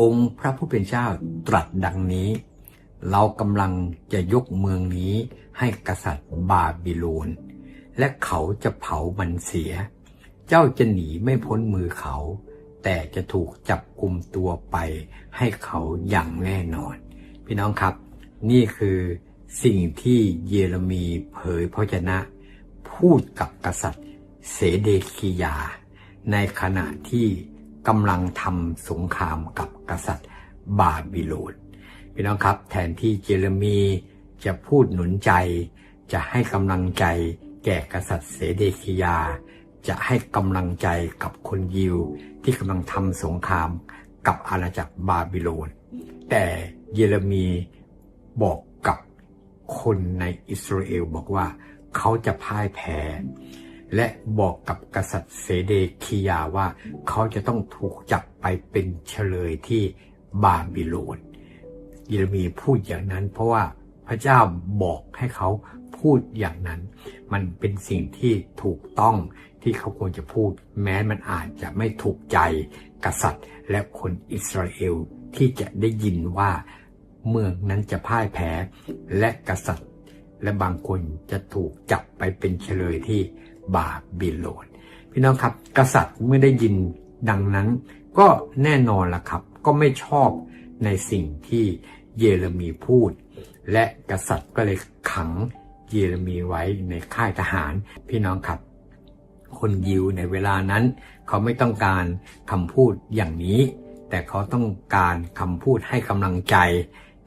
องค์พระผู้เป็นเจ้าตรัสดังนี้ เรากำลังจะยกเมืองนี้ให้กษัตริย์บาบิโลน และเขาจะเผามันเสีย เจ้าจะหนีไม่พ้นมือเขา แต่จะถูกจับกลุ่มตัวไปให้เขาอย่างแน่นอน พี่น้องครับ นี่คือสิ่งที่เยเรมีเผยพระชนะ พูดกับกษัตริย์เสเดคียา ในขณะที่ กำลังทำสงครามกับกษัตริย์บาบิโลนพี่น้องครับ แทนที่เยเรมีจะพูดหนุนใจ จะให้กำลังใจแก่กษัตริย์เสเดคียา จะให้กำลังใจกับคนยิวที่กำลังทำสงครามกับอาณาจักรบาบิโลน แต่เยเรมีบอกกับคนในอิสราเอลบอกว่าเขาจะพ่ายแพ้ และบอกกับกษัตริย์เสเดคียาว่าเขาจะต้องถูกจับไปเป็นเฉลยที่บาบิโลนเยเรมีพูดอย่างนั้น เพราะว่าพระเจ้าบอกให้เขาพูดอย่างนั้น มันเป็นสิ่งที่ถูกต้องที่เขาควรจะพูด แม้มันอาจจะไม่ถูกใจกษัตริย์ และคนอิสราเอลที่จะได้ยินว่าเมืองนั้นจะพ่ายแพ้และกษัตริย์ และบางคนจะถูกจับไปเป็นเฉลยที่บาบิโลน พี่น้องครับ กษัตริย์เมื่อได้ยินดังนั้น ก็แน่นอนละครับ ก็ไม่ชอบในสิ่งที่เยเรมีพูด และกษัตริย์ก็เลยขังเยเรมีไว้ในค่ายทหาร พี่น้องครับ คนยิวในเวลานั้น เขาไม่ต้องการคำพูดอย่างนี้ แต่เขาต้องการคำพูดให้กำลังใจ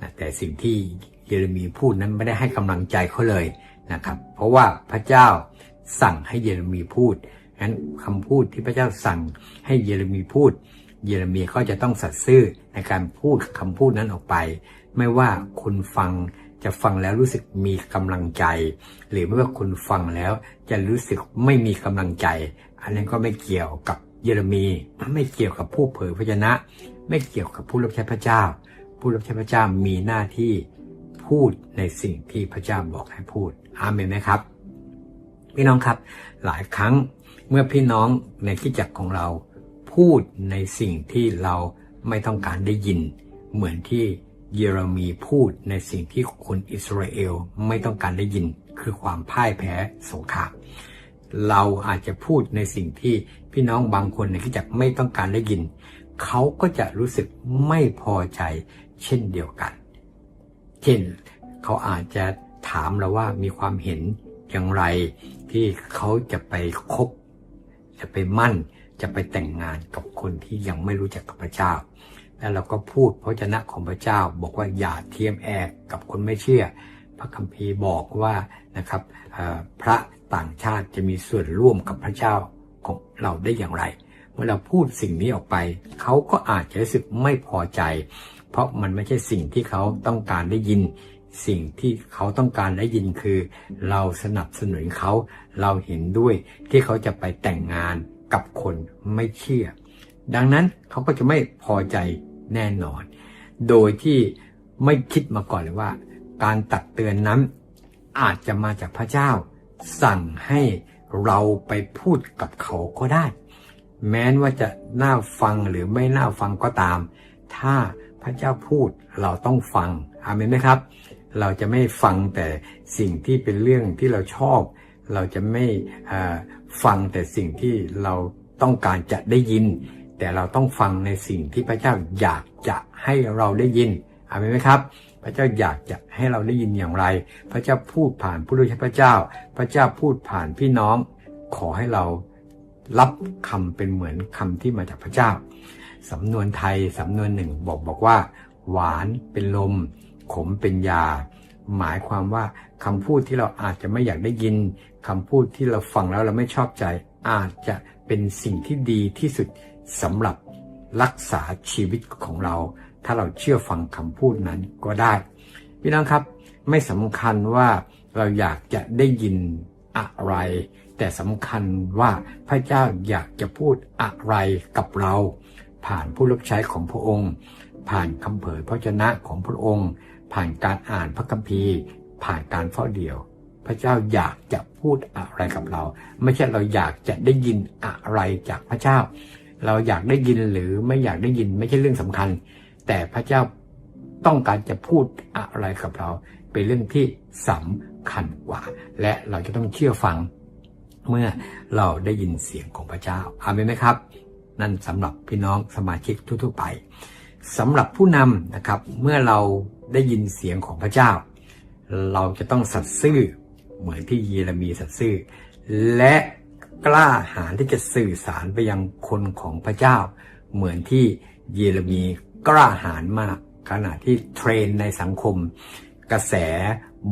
นะแต่สิ่งที่ เยเรมีพูดนั้นไม่ได้ให้กำลังใจเขาเลยนะครับ เพราะว่าพระเจ้าสั่งให้เยเรมีพูดงั้นคำพูดที่พระเจ้าสั่งให้เยเรมีพูด เยเรมีก็จะต้องสัตย์ซื่อในการพูดคำพูดนั้นออกไป ไม่ว่าคนฟังจะฟังแล้วรู้สึกมีกำลังใจ หรือไม่ว่าคนฟังแล้วจะรู้สึกไม่มีกำลังใจ อันนั้นก็ไม่เกี่ยวกับเยเรมีไม่เกี่ยวกับผู้เผยพระชนะ ไม่เกี่ยวกับผู้รับใช้พระเจ้า ผู้รับใช้พระเจ้ามีหน้าที่ พูดในสิ่งที่พระเจ้าบอกให้พูดอาเมนไหมครับ พี่น้องครับ หลายครั้งเมื่อพี่น้องในที่จักรของเราพูดในสิ่งที่เราไม่ต้องการได้ยิน เหมือนที่เยเรมีพูดในสิ่งที่คนอิสราเอลไม่ต้องการได้ยิน คือความพ่ายแพ้สงครามเราอาจจะพูดในสิ่งที่พี่น้องบางคนในที่จักรไม่ต้องการได้ยิน เขาก็จะรู้สึกไม่พอใจเช่นเดียวกัน เช่น เขาอาจจะถามเราว่ามีความเห็นอย่างไร ที่เขาจะไปคบ จะไปมั่น จะไปแต่งงานกับคนที่ยังไม่รู้จักกับพระเจ้า แล้วเราก็พูดพระเจนะของพระเจ้า บอกว่าอย่าเทียมแอกกับคนไม่เชื่อ พระคัมภีร์บอกว่านะครับพระต่างชาติจะมีส่วนร่วมกับพระเจ้าของเราได้อย่างไร เมื่อเราพูดสิ่งนี้ออกไป เขาก็อาจจะรู้สึกไม่พอใจ เพราะมันไม่ใช่สิ่งที่เขาต้องการได้ยิน สิ่งที่เขาต้องการได้ยินคือ เราสนับสนุนเขาเราเห็นด้วยที่เขาจะไปแต่งงานกับคนไม่เชื่อ ดังนั้นเขาก็จะไม่พอใจแน่นอน โดยที่ไม่คิดมาก่อนเลยว่า การตักเตือนนั้นอาจจะมาจากพระเจ้า สั่งให้เราไปพูดกับเขาก็ได้ แม้ว่าจะน่าฟังหรือไม่น่าฟังก็ตาม ถ้า พระเจ้าพูดเราต้องฟังอาเมนไหมครับ เราจะไม่ฟังแต่สิ่งที่เป็นเรื่องที่เราชอบ เราจะไม่ฟังแต่สิ่งที่เราต้องการจะได้ยิน แต่เราต้องฟังในสิ่งที่พระเจ้าอยากจะให้เราได้ยินอาเมนไหมครับพระเจ้าอยากจะให้เราได้ยินอย่างไร พระเจ้าพูดผ่านผู้รู้ใช้พระเจ้า พระเจ้าพูดผ่านพี่น้อง ขอให้เรารับคำเป็นเหมือนคำที่มาจากพระเจ้า สำนวนไทยสำนวนหนึ่งบอกบอกว่า หวานเป็นลม ขมเป็นยา หมายความว่าคำพูดที่เราอาจจะไม่อยากได้ยินคำพูดที่เราฟังแล้วเราไม่ชอบใจ อาจจะเป็นสิ่งที่ดีที่สุดสำหรับรักษาชีวิตของเรา ถ้าเราเชื่อฟังคำพูดนั้นก็ได้ พี่น้องครับ ไม่สำคัญว่าเราอยากจะได้ยินอะไร แต่สำคัญว่าพระเจ้าอยากจะพูดอะไรกับเรา ผ่านผู้รับใช้ของพระองค์ ผ่านคำเผยพระชนะของพระองค์ ผ่านการอ่านพระคัมภีร์ ผ่านการเฝ้าเดี่ยว พระเจ้าอยากจะพูดอะไรกับเรา ไม่ใช่เราอยากจะได้ยินอะไรจากพระเจ้า เราอยากได้ยินหรือไม่อยากได้ยินไม่ใช่เรื่องสำคัญ แต่พระเจ้าต้องการจะพูดอะไรกับเรา เป็นเรื่องที่สำคัญกว่า และเราจะต้องเชื่อฟังเมื่อเราได้ยินเสียงของพระเจ้าอาเมนไหมครับ นั่นสำหรับพี่น้องสมาชิกทั่วๆไปสำหรับผู้นำนะครับเมื่อเราได้ยินเสียงของพระเจ้า เราจะต้องสัตย์ซื่อเหมือนที่เยเรมีสัตย์ซื่อ และกล้าหาญที่จะสื่อสารไปยังคนของพระเจ้า เหมือนที่เยเรมีกล้าหาญมาก ขณะที่เทรนในสังคม กระแส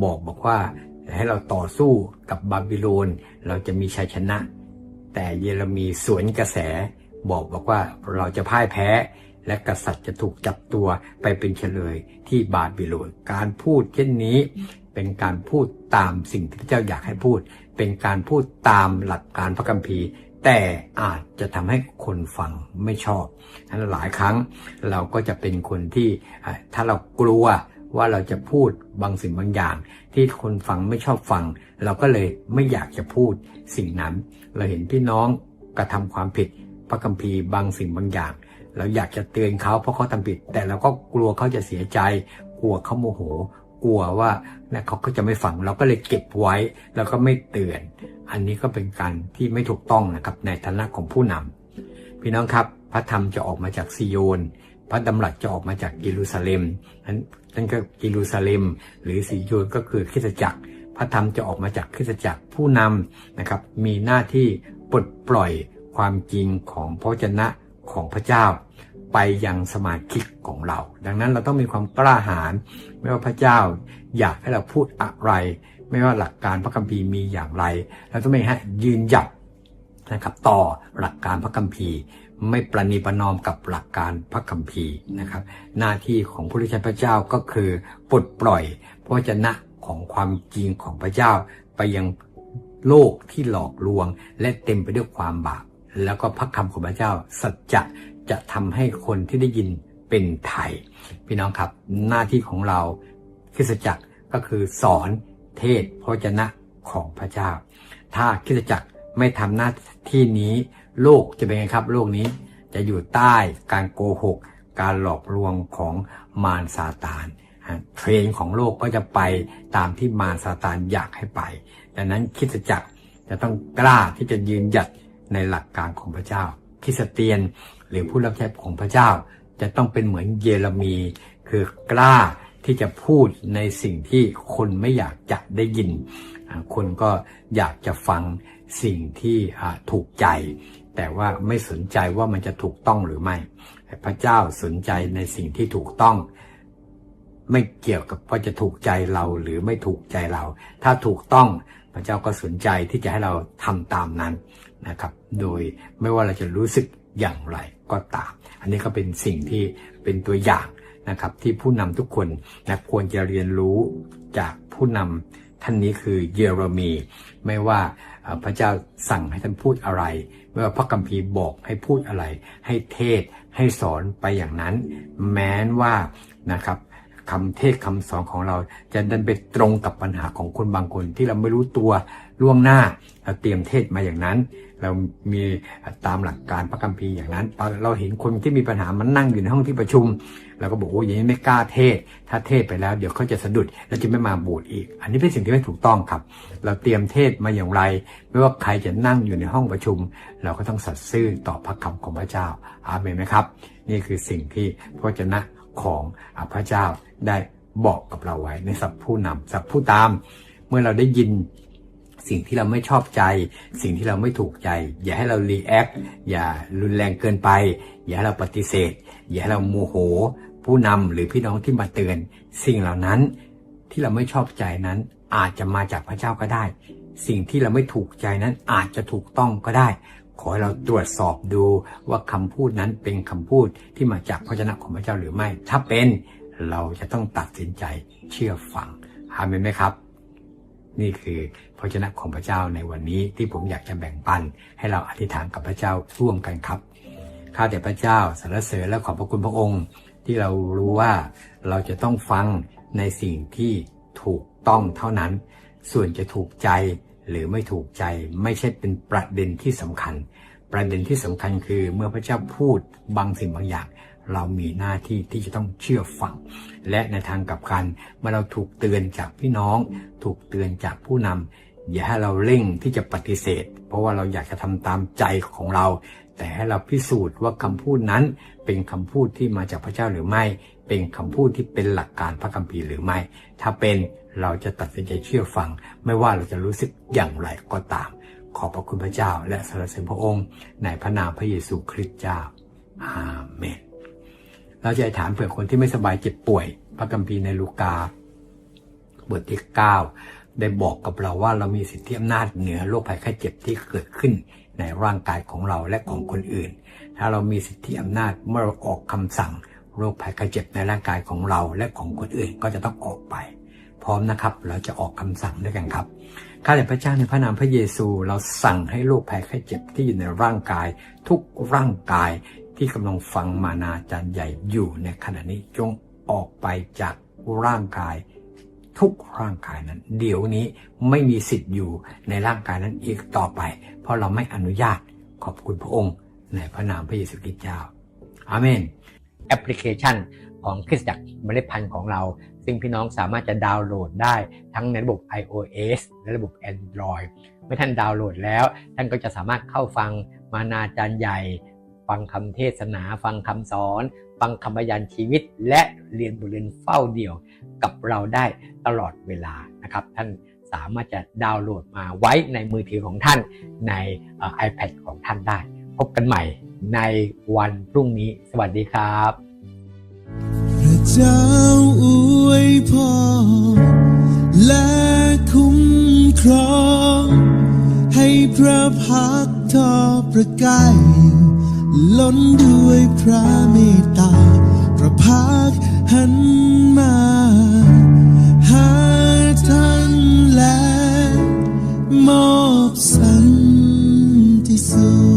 บอกบอกว่าให้เราต่อสู้กับบาบิโลนเราจะมีชัยชนะ แต่เยเรมีสวนกระแส บอกบอกว่าเราจะพ่ายแพ้ และกษัตริย์จะถูกจับตัวไปเป็นเฉลยที่บาบิโลนการพูดเช่นนี้เป็นการพูดตามสิ่งที่พระเจ้าอยากให้พูด เป็นการพูดตามหลักการพระคัมภีร์ แต่อาจจะทำให้คนฟังไม่ชอบนั้นหลายครั้งเราก็จะเป็นคนที่ถ้าเรากลัวว่าเราจะพูดบางสิ่งบางอย่าง ที่คนฟังไม่ชอบฟัง เราก็เลยไม่อยากจะพูดสิ่งนั้น เราเห็นพี่น้องกระทำความผิด พระคัมภีร์บางสิ่งบางอย่าง เราอยากจะเตือนเขาเพราะเขาทำผิด แต่เราก็กลัวเขาจะเสียใจ กลัวเขาโมโห กลัวว่าเนี่ยเขาก็จะไม่ฟังเราก็เลยเก็บไว้ แล้วก็ไม่เตือน อันนี้ก็เป็นการที่ไม่ถูกต้องนะครับในฐานะของผู้นำพี่น้องครับพระธรรมจะออกมาจากซิโยน พระดำรัสจะออกมาจากเยรูซาเล็มนั้นนั่นก็เยรูซาเล็ม หรือซิโยนก็คือคริสตจักร พระธรรมจะออกมาจากคริสตจักรผู้นำนะครับมีหน้าที่ปลดปล่อย ความจริงของพระเจนะของพระเจ้า ไปยังสมาชิกของเรา ดังนั้นเราต้องมีความกล้าหาญไม่ว่าพระเจ้าอยากให้เราพูดอะไร ไม่ว่าหลักการพระคัมภีร์มีอย่างไรเราต้องไม่ให้ยืนหยัดนะครับต่อหลักการพระคัมภีร์ ไม่ประนีประนอมกับหลักการพระคัมภีร์นะครับ หน้าที่ของผู้ริชพระเจ้าก็คือปลดปล่อยพระเจนะของความจริงของพระเจ้า ไปยังโลกที่หลอกลวง และเต็มไปด้วยความบาป แล้วก็พระคำของพระเจ้าสัจจะจะทำให้คนที่ได้ยินเป็นไทย พี่น้องครับหน้าที่ของเราคริสจักรก็คือสอนเทศพระเจนะของพระเจ้า ถ้าคริสจักรไม่ทำหน้าที่นี้ โลกจะเป็นไงครับ โลกนี้จะอยู่ใต้การโกหก การหลอกลวงของมารซาตานเทรนของโลกก็จะไปตามที่มารซาตานอยากให้ไป ดังนั้นคิสจักรจะต้องกล้าที่จะยืนหยัด ในหลักการของพระเจ้า คริสเตียนหรือผู้รับใช้ของพระเจ้า จะต้องเป็นเหมือนเยเรมี คือกล้าที่จะพูดในสิ่งที่คนไม่อยากจะได้ยิน คนก็อยากจะฟังสิ่งที่ถูกใจ แต่ว่าไม่สนใจว่ามันจะถูกต้องหรือไม่พระเจ้าสนใจในสิ่งที่ถูกต้อง ไม่เกี่ยวกับว่าจะถูกใจเราหรือไม่ถูกใจเรา ถ้าถูกต้อง ระเจ้าก็สนใจที่จะให้เราทำตามนั้นนะครับ โดยไม่ว่าเราจะรู้สึกอย่างไรก็ตาม อันนี้ก็เป็นสิ่งที่เป็นตัวอย่างนะครับที่ผู้นำทุกคนนะควรจะเรียนรู้จากผู้นำท่านนี้คือเยเรมี ไม่ว่าพระเจ้าสั่งให้ท่านพูดอะไร ไม่ว่าพระกัมภีร์บอกให้พูดอะไร ให้เทศให้สอนไปอย่างนั้น แม้นว่านะครับ คำเทศคำสอนของเรา จะดันไปตรงกับปัญหาของคนบางคนที่เราไม่รู้ตัวล่วงหน้าเราเตรียมเทศมาอย่างนั้น เรามีตามหลักการพระคัมภีร์อย่างนั้น เราเห็นคนที่มีปัญหามันนั่งอยู่ในห้องที่ประชุมเราก็บอกโอ้ยอย่างนี้ไม่กล้าเทศ ถ้าเทศไปแล้ว เดี๋ยวเขาจะสะดุดแล้วจะไม่มาบูดอีก อันนี้เป็นสิ่งที่ไม่ถูกต้องครับ เราเตรียมเทศมาอย่างไร ไม่ว่าใครจะนั่งอยู่ในห้องประชุม เราก็ต้องสัตย์ซื่อต่อพระคำของพระเจ้าอาเมนไหมครับ นี่คือสิ่งที่พระเจ้า ของพระเจ้าได้บอกกับเราไว้ในสัพผู้นำสัพผู้ตาม เมื่อเราได้ยินสิ่งที่เราไม่ชอบใจ สิ่งที่เราไม่ถูกใจ อย่าให้เรารีแอคอย่ารุนแรงเกินไป อย่าให้เราปฏิเสธ อย่าให้เราโมโห ผู้นำหรือพี่น้องที่มาเตือน สิ่งเหล่านั้นที่เราไม่ชอบใจนั้นอาจจะมาจากพระเจ้าก็ได้ สิ่งที่เราไม่ถูกใจนั้นอาจจะถูกต้องก็ได้ ขอให้เราตรวจสอบดูว่าคำพูดนั้นเป็นคำพูดที่มาจากพระเจ้าของพระเจ้าหรือไม่ ถ้าเป็นเราจะต้องตัดสินใจเชื่อฟังอาเมนไหมครับ นี่คือพระเจ้าของพระเจ้าในวันนี้ที่ผมอยากจะแบ่งปัน ให้เราอธิษฐานกับพระเจ้าร่วมกันครับข้าแต่พระเจ้าสรรเสริญและขอบพระคุณพระองค์ ที่เรารู้ว่าเราจะต้องฟังในสิ่งที่ถูกต้องเท่านั้น ส่วนจะถูกใจ หรือไม่ถูกใจไม่ใช่เป็นประเด็นที่สำคัญ ประเด็นที่สำคัญคือเมื่อพระเจ้าพูดบางสิ่งบางอย่าง เรามีหน้าที่ที่จะต้องเชื่อฟัง และในทางกลับกันเมื่อเราถูกเตือนจากพี่น้อง ถูกเตือนจากผู้นำอย่าให้เราเร่งที่จะปฏิเสธ เพราะว่าเราอยากจะทำตามใจของเรา แต่ให้เราพิสูจน์ว่าคำพูดนั้นเป็นคำพูดที่มาจากพระเจ้าหรือไม่ เป็นคำพูดที่เป็นหลักการพระคัมภีร์หรือไม่ ถ้าเป็นเราจะตัดสินใจเชื่อฟัง ไม่ว่าเราจะรู้สึกอย่างไรก็ตาม ขอบพระคุณพระเจ้า และสรรเสริญพระองค์ ในพระนามพระเยซูคริสต์เจ้า อาเมน เราจะถามเผื่อคนที่ไม่สบายเจ็บป่วย พระคัมภีร์ในลูกา บทที่ 9 ได้บอกกับเราว่าเรามีสิทธิอำนาจเหนือโรคภัยไข้เจ็บที่เกิดขึ้นในร่างกายของเราและของคนอื่น ถ้าเรามีสิทธิอำนาจเมื่อเราออกคำสั่ง โรคภัยไข้เจ็บในร่างกายของเราและของคนอื่นก็จะต้องออกไป พร้อมนะครับ เราจะออกคำสั่งด้วยกันครับข้าแต่พระเจ้าในพระนามพระเยซู เราสั่งให้โรคภัยไข้เจ็บที่อยู่ในร่างกาย ทุกร่างกายที่กำลังฟังมานาจารย์ใหญ่อยู่ในขณะนี้จงออกไปจากร่างกาย ทุกร่างกายนั้น เดี๋ยวนี้ไม่มีสิทธิ์อยู่ในร่างกายนั้นอีกต่อไป เพราะเราไม่อนุญาตขอบคุณพระองค์ในพระนามพระเยซูคริสต์เจ้าอาเมน แอปพลิเคชันของคริสตจักรเมล็ดพันธุ์ของเรา ซึ่งพี่น้องสามารถจะดาวน์โหลดได้ทั้งในระบบ iOS และระบบ Android เมื่อท่านดาวน์โหลดแล้ว ท่านก็จะสามารถเข้าฟังมานาจารย์ใหญ่ ฟังคำเทศนา ฟังคำสอน ฟังคำบรรยายชีวิต และเรียนบทเรียนเฝ้าเดี่ยวกับเราได้ตลอดเวลานะครับ ท่านสามารถจะดาวน์โหลดมาไว้ในมือถือของท่านในเอ่อ iPad ของท่านได้ พบกันใหม่ ในวันพรุ่งนี้ สวัสดีครับพระเจ้าอวยพรและคุ้มครองให้พระพักทอประกายล้นด้วยพระเมตตา พระพักหันมา หาท่านและมอบสันติสุข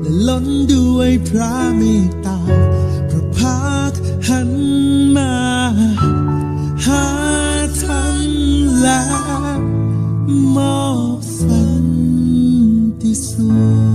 และล้นด้วยพระเมตตา พระพักหันมา หาท่านและมอบสันติสุข